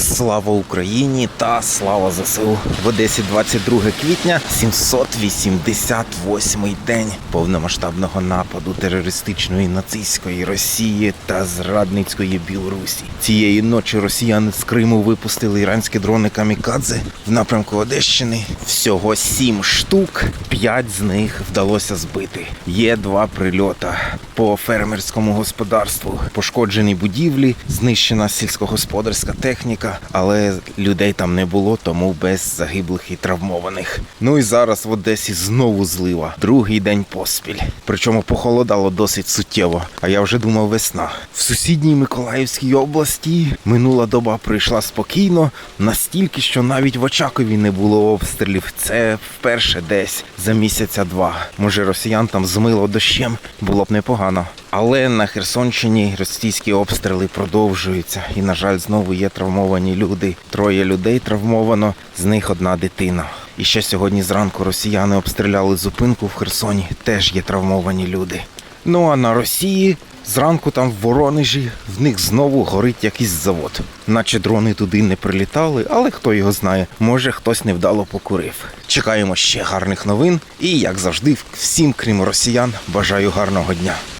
Слава Україні та слава ЗСУ. В Одесі 22 квітня, 788 день повномасштабного нападу терористичної нацистської Росії та зрадницької Білорусі. Цієї ночі росіяни з Криму випустили іранські дрони камікадзе в напрямку Одещини. Всього сім штук, п'ять з них вдалося збити. Є два прильота по фермерському господарству. Пошкоджені будівлі, знищена сільськогосподарська техніка, але людей там не було, тому без загиблих і травмованих. Ну і зараз в Одесі знову злива. Другий день поспіль. Причому похолодало досить суттєво. А я вже думав весна. В сусідній Миколаївській області минула доба прийшла спокійно, настільки, що навіть в Очакові не було обстрілів. Це вперше десь за місяця два. Може, росіян там змило дощем, було б непогано. Але на Херсонщині російські обстріли продовжуються, і, на жаль, знову є травмовані люди. Троє людей травмовано, з них одна дитина. І ще сьогодні зранку росіяни обстріляли зупинку в Херсоні, теж є травмовані люди. Ну а на Росії зранку там в Воронежі в них знову горить якийсь завод. Наче дрони туди не прилітали, але хто його знає, може хтось невдало покурив. Чекаємо ще гарних новин. І як завжди, всім, крім росіян, бажаю гарного дня.